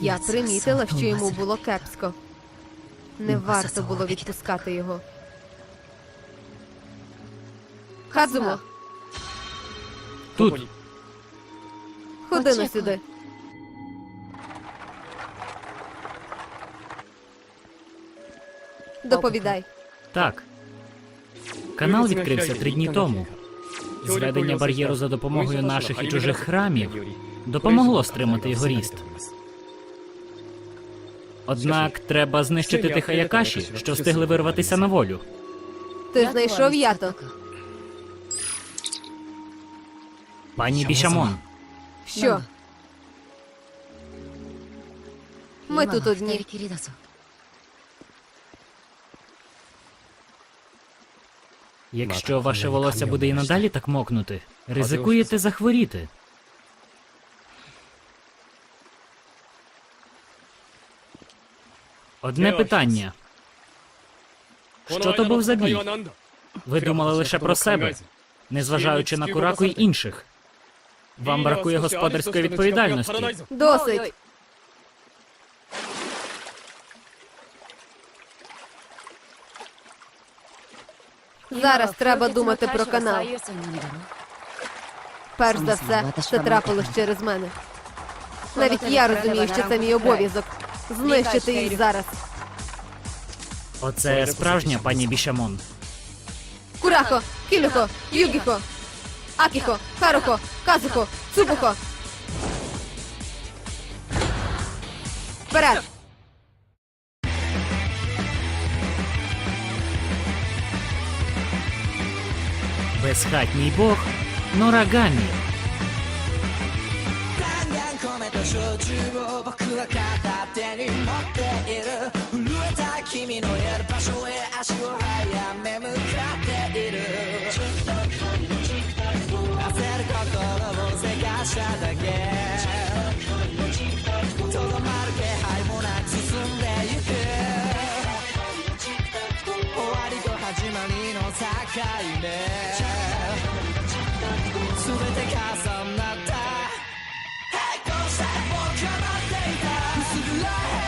Я примітила, що йому було кепсько. Не варто було відпускати його. Хадзумо, Тут ходи на сюди. Доповідай. так. Канал відкрився три дні тому. Зведення бар'єру за допомогою наших і чужих храмів допомогло стримати його ріст. Однак треба знищити тих Аякаші, що встигли вирватися на волю. Ти знайшов ято. Пані Бішамон, Що? Ми тут одні. якщо ваше волосся буде і надалі так мокнути, ризикуєте захворіти. Одне питання. Що то був за бій? Ви думали лише про себе, незважаючи на Кураку й інших. Вам бракує господарської відповідальності. Досить. Зараз треба думати про канал. Перш за все, це трапилось через мене. Навіть я розумію, що це мій обов'язок Знищити їх зараз. Оце справжня пані Бішамон. Курахо, Кілюхо, Югіхо, Акіхо, Харухо, Казухо, Цубухо. Вперед! Безхатній бог Норагамі. 米と焼酎を僕 は片手に持っている。震えた君のいる場所へ足を早め向かっている。焦る心をせかしただけ。とどまる気配もなく進んでゆく。終わりと始まりの境目。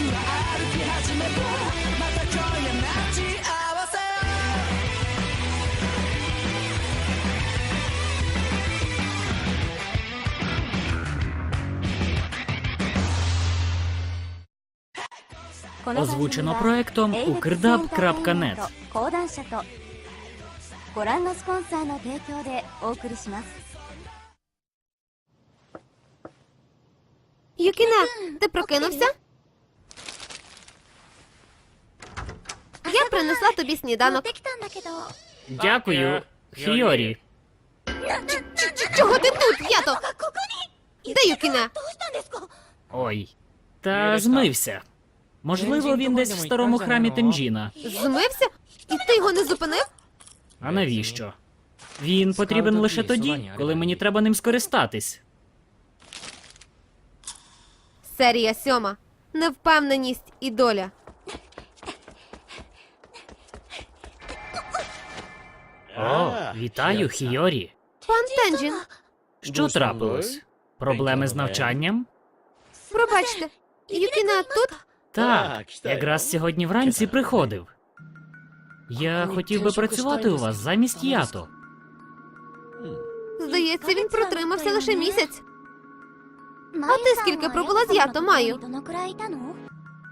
への僕は歩き始めたまた今夜待ち合わせようオズウチのプロエクトンウクルダブクラブカネット講談社とご覧のスポンサーの提供でお送りします Юкіне, ти прокинувся? Я принесла тобі сніданок. Дякую, е, Хіорі. Чого ти тут, ято? Де Юкіне? Ой. Та змився. Можливо, він десь в старому храмі Тенджіна. Змився? І ти його не зупинив? А навіщо? Він потрібен лише тоді, коли мені треба ним скористатись. Серія сьома. Невпевненість і доля. О, вітаю, Хіорі. Пан Тенджін, Що трапилось? Проблеми з навчанням? пробачте, Юкіна тут? Так, якраз сьогодні вранці приходив. Я хотів би працювати у вас замість ято. Здається, він протримався лише місяць. А ти скільки пробула з ято маю?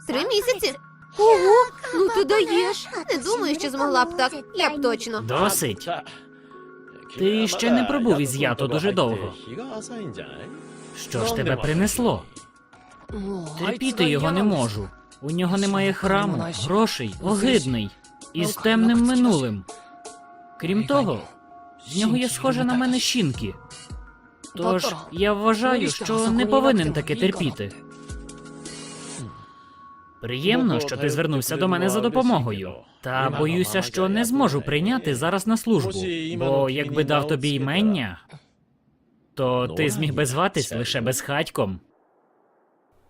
Три місяці. Ого, ну ти даєш. Не думаю, що змогла б так. Я б точно. Досить. Ти ще не пробув із ято дуже довго. Що ж тебе принесло? Терпіти його не можу. У нього немає храму, грошей, огидний, із темним минулим. Крім того, з нього є схожа на мене щінки. Тож я вважаю, що не повинен таке терпіти. Приємно, що ти звернувся до мене за допомогою. Та боюся, що не зможу прийняти зараз на службу. Бо якби дав тобі імення, то ти зміг би зватись лише безхатьком.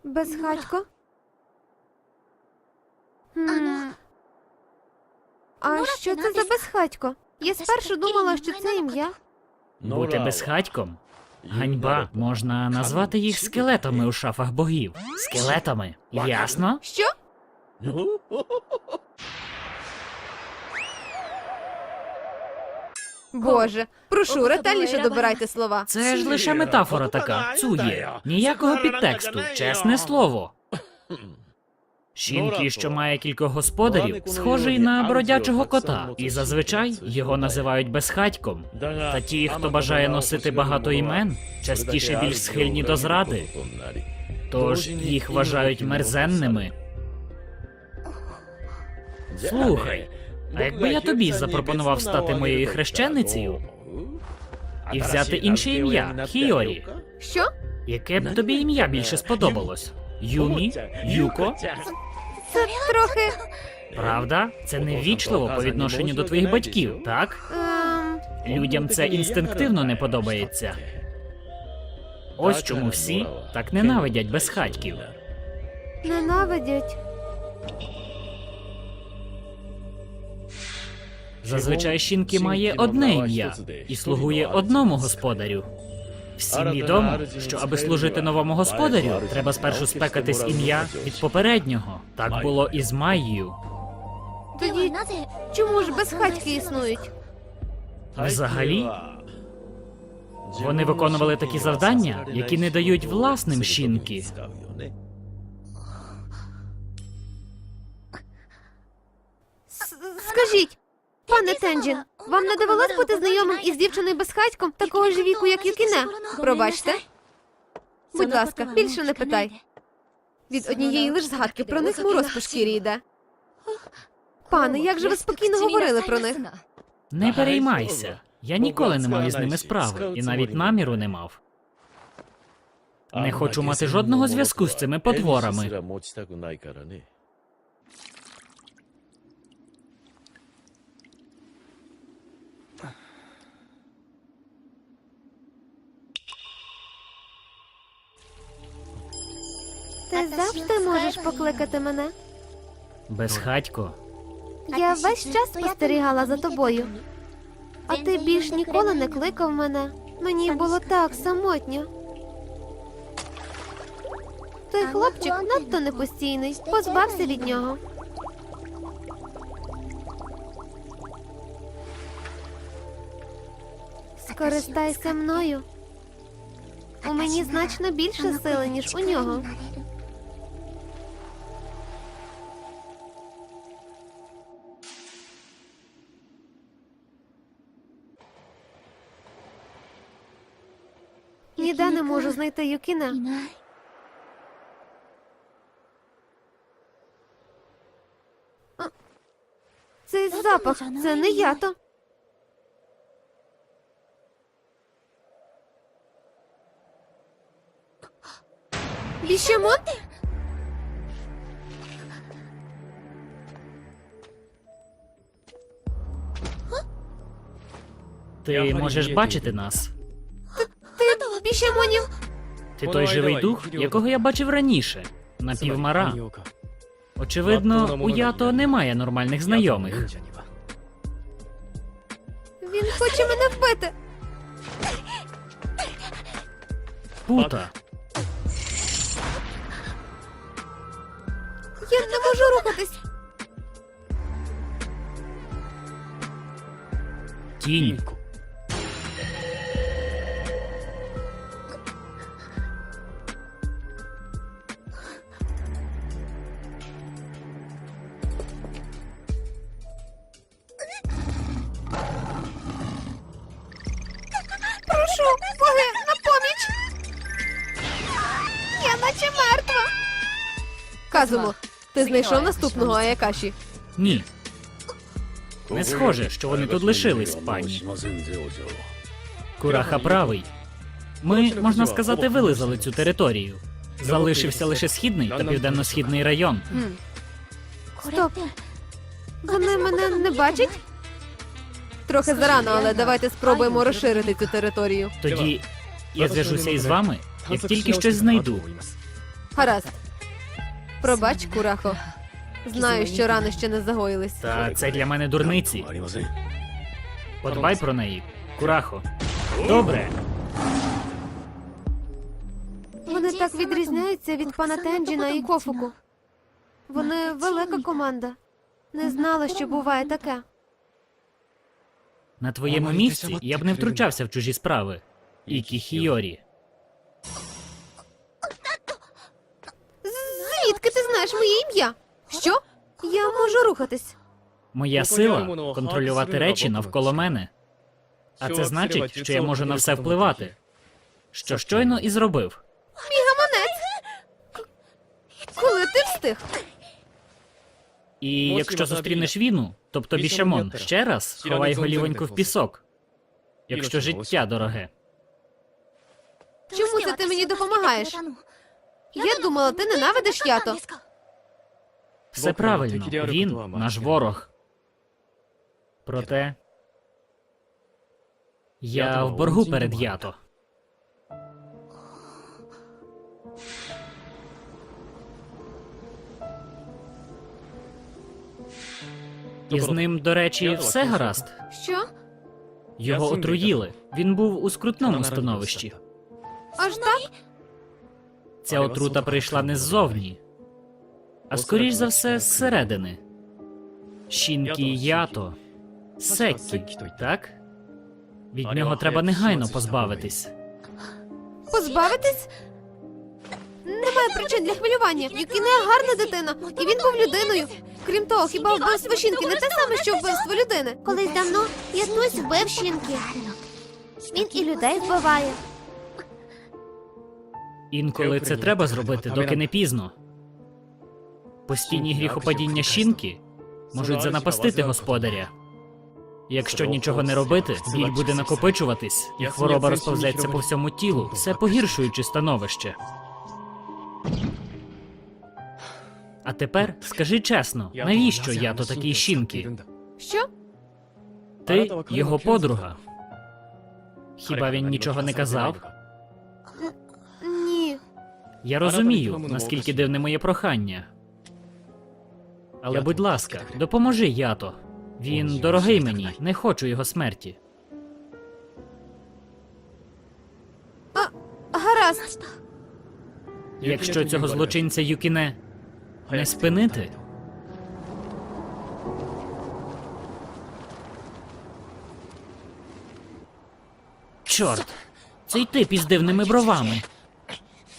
Безхатько? А що це за безхатько? Я спершу думала, що це ім'я. Бути безхатьком. Ганьба можна назвати їх скелетами у шафах богів. Скелетами. Ясно? Що? Боже, прошу, ретельніше добирайте слова. Це ж лише метафора така. Цує. Ніякого підтексту, чесне слово. Жінки, що має кількох господарів, схожий на бродячого кота, і зазвичай його називають безхатьком. Та ті, хто бажає носити багато імен, частіше більш схильні до зради, тож їх вважають мерзенними. Слухай, а якби я тобі запропонував стати моєю хрещеницею і взяти інше ім'я Хіорі, Що? яке б тобі ім'я більше сподобалось? Юмі? Юко? Це трохи. Правда? Це неввічливо по відношенню до твоїх батьків, так? Ем, Людям це інстинктивно не подобається. Ось чому всі так ненавидять безхатьків. ненавидять. Зазвичай жінки має одне ім'я і слугує одному господарю. Всім відомо, що аби служити новому господарю, треба спершу спекатись ім'я від попереднього. Так було і з Майєю. Тоді чому ж безхатьки існують? Взагалі, вони виконували такі завдання, які не дають власним щінки. Скажіть, пане Тенджін, вам не довелось бути знайомим із дівчиною безхатьком такого ж віку, як Юкіне? Пробачте. Будь ласка, більше не питай. Від однієї лиш згадки про них мороз по шкірі йде. Пане, як же ви спокійно говорили про них? Не переймайся. Я ніколи не мав із ними справи, і навіть наміру не мав. Не хочу мати жодного зв'язку з цими потворами. Ти завжди можеш покликати мене. Безхатько. Я весь час спостерігала за тобою, а ти більш ніколи не кликав мене. Мені було так самотньо. Той хлопчик надто непостійний, позбався від нього. Скористайся мною. У мені значно більше сили, ніж у нього. не можу знайти Юкіна. Цей запах це не я ято. Біжимо? Ти можеш бачити нас? Ти? Ти той живий дух, якого я бачив раніше. Напівмара. Очевидно, у Ято немає нормальних знайомих. Він хоче мене вбити. Пута. Я не можу рухатись. Тінь. Наче мертва. Казумо, ти знайшов наступного Аякаші? Ні. Не схоже, що вони тут лишились, пані. Кураха правий. Ми, можна сказати, вилизали цю територію. Залишився лише східний та південно-східний район. Стоп. Вони мене не бачать? Трохи зарано, але давайте спробуємо розширити цю територію. Тоді я зв'яжуся із вами, як тільки щось знайду. Гаразд. Пробач, Курахо. Знаю, що рани ще не загоїлись. Та це для мене дурниці. Подбай про неї, Курахо. Добре. Вони так відрізняються від пана Тенджіна і Кофуку. Вони велика команда. Не знала, що буває таке. На твоєму місці я б не втручався в чужі справи. Ікі Хіорі. Знаєш моє ім'я? Що? Я можу рухатись. Моя сила контролювати речі навколо мене. А це значить, що я можу на все впливати. Що щойно і зробив. Мій гаманець! Коли ти встиг? І якщо зустрінеш віну, тобто бішамон, ще раз ховай голівоньку в пісок. Якщо життя дороге. Чому це ти мені допомагаєш? Я думала, ти ненавидиш ято. Все правильно, він наш ворог. Проте. Я в боргу перед ято. І з ним, до речі, все гаразд. Що? Його отруїли. Він був у скрутному становищі. Аж так? Ця отрута прийшла не ззовні, а скоріш за все зсередини. Шінкі ято. Секкі, так? Від нього треба негайно позбавитись. Позбавитись? Немає причин для хвилювання. Юкіне гарна дитина, і він був людиною. Крім того, хіба вбивство Шінки не те саме, що вбивство людини? Колись давно Ятусь вбив Шінки. Він і людей вбиває. Інколи це треба зробити, доки не пізно. Постійні гріхопадіння щінки можуть занапастити господаря. Якщо нічого не робити, біль буде накопичуватись, і хвороба розповзеться по всьому тілу, все погіршуючи становище. А тепер скажи чесно, навіщо я то такий щінки? Що? Ти його подруга. Хіба він нічого не казав? Ні. Я розумію, наскільки дивне моє прохання. Але, будь ласка, допоможи ято. Він дорогий мені, не хочу його смерті. Гаразд. Якщо цього злочинця Юкіне не спинити, чорт, цей тип із дивними бровами.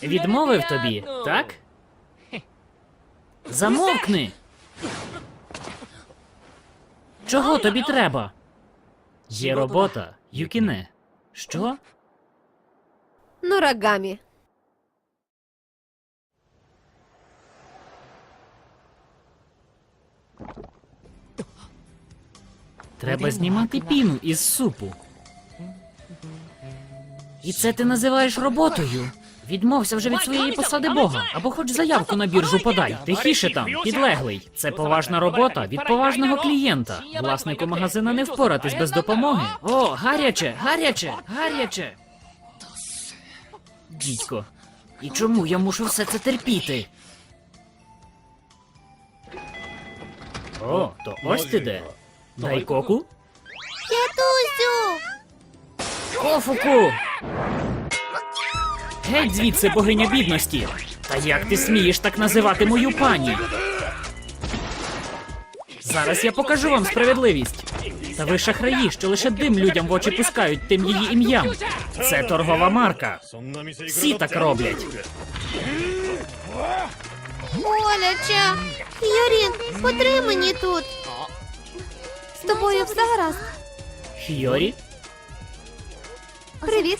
Відмовив тобі, так? Замовкни. Чого тобі треба? Є робота, Юкіне. Що? Нурагамі. Треба знімати піну із супу. І це ти називаєш роботою? Відмовся вже від своєї посади Бога, або хоч заявку на біржу подай. Тихіше там, підлеглий. Це поважна робота від поважного клієнта. Власнику магазина не впоратись без допомоги. О, гаряче, гаряче, гаряче. Дідько, і чому я мушу все це терпіти? О, то ось ти де. Дай коку. Ятусю! Кофуку! Геть звідси, богиня бідності! Та як ти смієш так називати мою пані? Зараз я покажу вам справедливість. Та ви шахраї, що лише дим людям в очі пускають тим її ім'ям. Це торгова марка. Всі так роблять. Боляче! Юрін, потри мені тут. З тобою все гаразд. Хіорі? Привіт.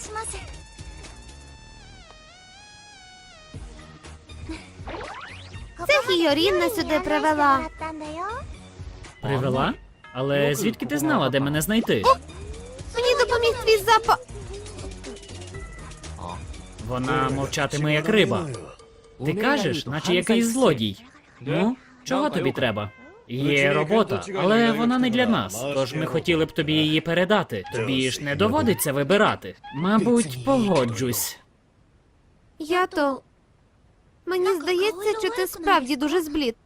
Це Хіорін нас сюди привела. Привела? Але звідки ти знала, де мене знайти? Мені допоміг твій запах. Вона мовчатиме як риба. Ти кажеш, наче якийсь злодій. Ну, чого тобі треба? Є робота, але вона не для нас. Тож ми хотіли б тобі її передати. Тобі ж не доводиться вибирати. Мабуть, погоджусь. Я то. Мені здається, що ти справді дуже зблід.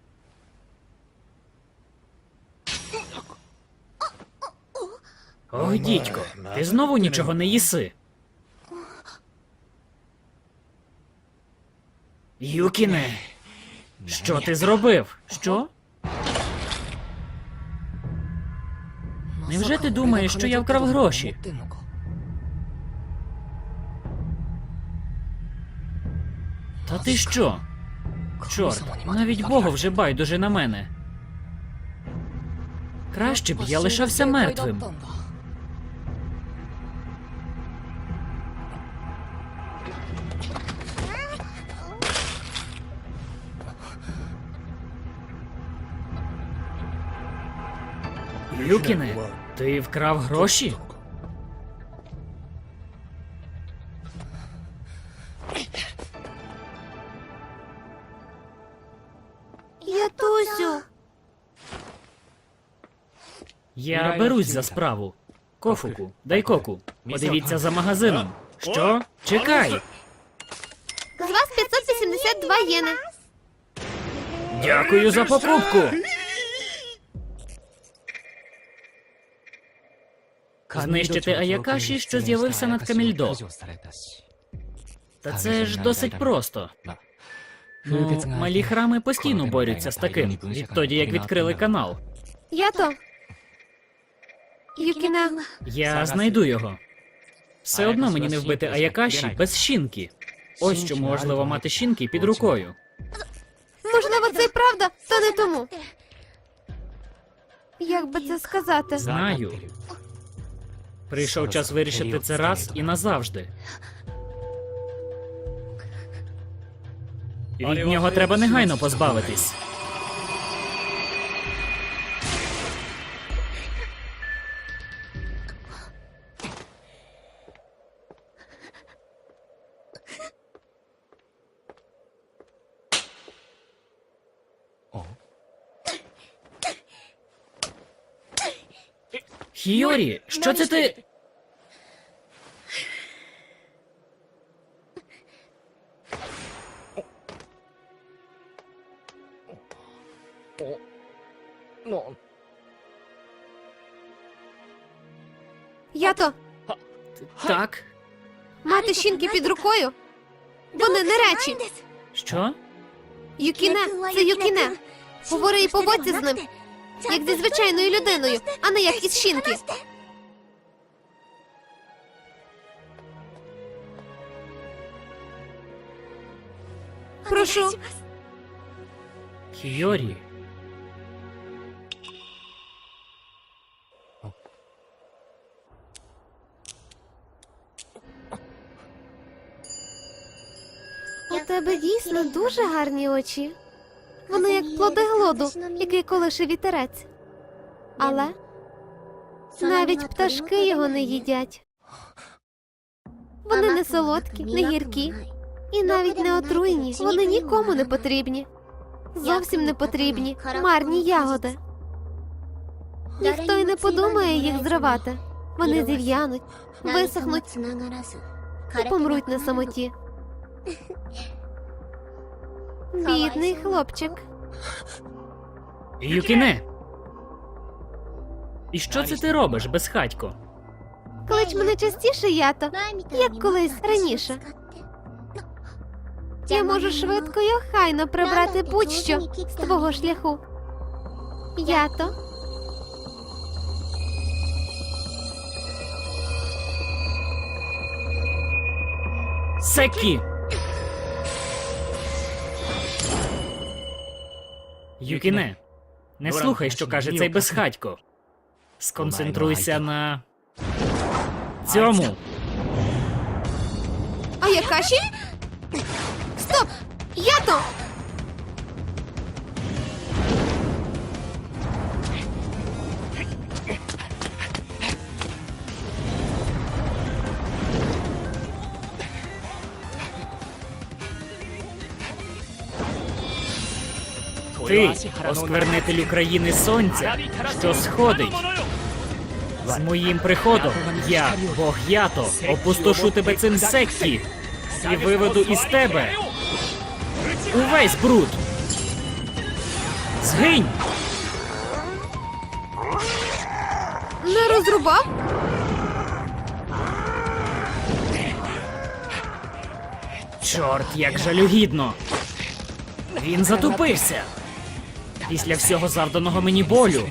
Ой, дідько, ти знову нічого не їси. Юкіне, що ти зробив? Що? Невже ти думаєш, що я вкрав гроші? Та ти що? Чорт, навіть Богу вже байдуже на мене. Краще б я лишався мертвим. Юкіне, ти вкрав гроші? Я берусь за справу. Кофуку, дай коку. Подивіться за магазином. Що? Чекай. З вас 582 єни. Дякую за покупку. Знищити Аякаші, що з'явився над Камільдо. Та це ж досить просто. Ну, малі храми постійно борються з таким, відтоді як відкрили канал. Я то. Юкіне, Я знайду його. Все одно мені не вбити Аякаші без щінки. Ось чому важливо мати щінки під рукою. можливо, це й правда, та не тому. Як би це сказати? Знаю. Прийшов час вирішити це раз і назавжди. Від нього треба негайно позбавитись. Хіорі, що це ти? Я то. Так. Мати щінки під рукою. Вони не речі. Що? Юкіне, це Юкіне. Говори і поводься з ним, як зі звичайною людиною, а не як із щінки. Прошу. Хіорі. У тебе дійсно дуже гарні очі. Вони як плоди глоду, який колише вітерець. Але навіть пташки його не їдять. Вони не солодкі, не гіркі і навіть не отруйні. Вони нікому не потрібні. Зовсім не потрібні. Марні ягоди. Ніхто й не подумає їх зривати. Вони зів'януть, висохнуть і помруть на самоті. Бідний хлопчик. Юкіне. І що це ти робиш, безхатько? Клич мене частіше, ято, як колись раніше. Я можу швидко й охайно прибрати будь-що з твого шляху. Ято. Секі! Юкіне, не слухай, що каже цей безхатько. Сконцентруйся на цьому. А яка ще? Стоп! Ято! Ти, осквернитель України сонця, що сходить. З моїм приходом я, Бог Ято, опустошу тебе цим секті і виведу із тебе увесь бруд. Згинь! Не розрубав? Чорт, як жалюгідно. Він затупився. Після всього завданого мені болю.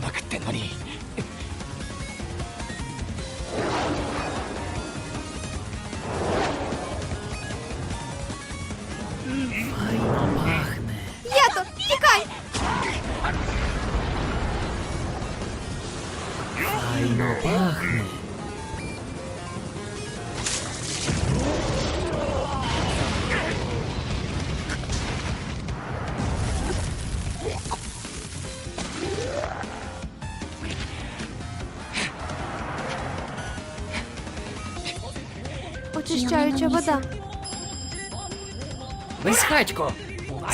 Безхатько,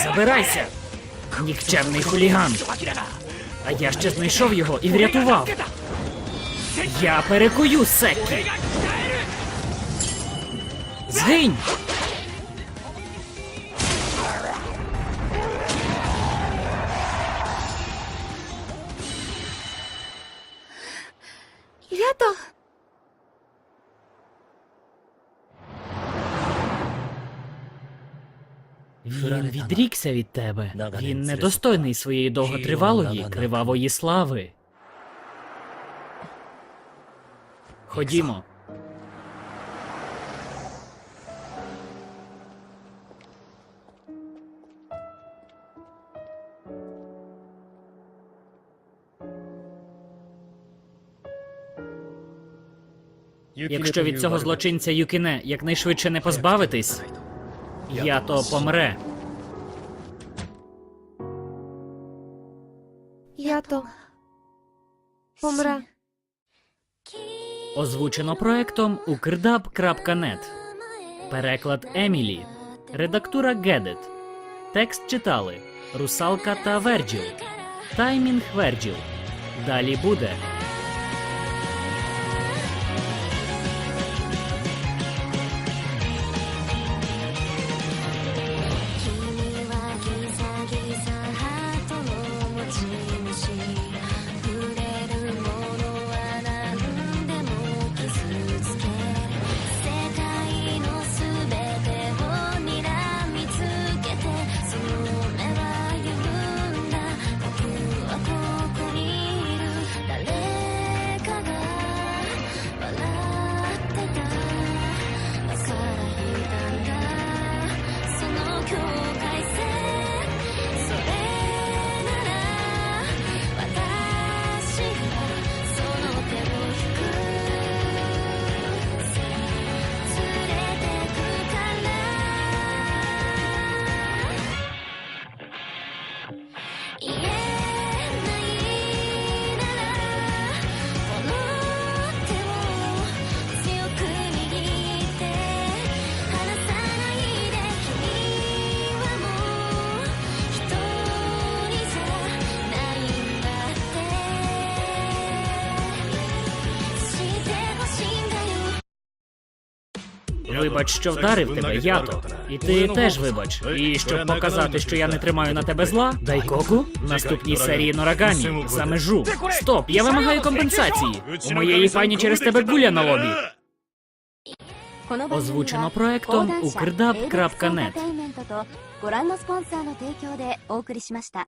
забирайся. Нікчемний хуліган. А я ще знайшов його і врятував. Я перекую Секкі. Згинь! Відрікся від тебе. Він недостойний своєї довготривалої, кривавої слави. Ходімо. Якщо від цього злочинця Юкіне якнайшвидше не позбавитись, я то помре. Озвучено проектом ukrdab.net. Переклад Емілі. Редактура Гедет. Текст читали Русалка та Верджіл. Таймінг Верджіл. Далі буде.「вибач, що вдарив тебе, я то, І ти теж вибач. І щоб показати, що я не тримаю на тебе зла, дай коку наступній серії Норагані за межу. Стоп, я вимагаю компенсації. У моєї пані через тебе гуля на лобі. Озвучено проектом Укрдаб.нет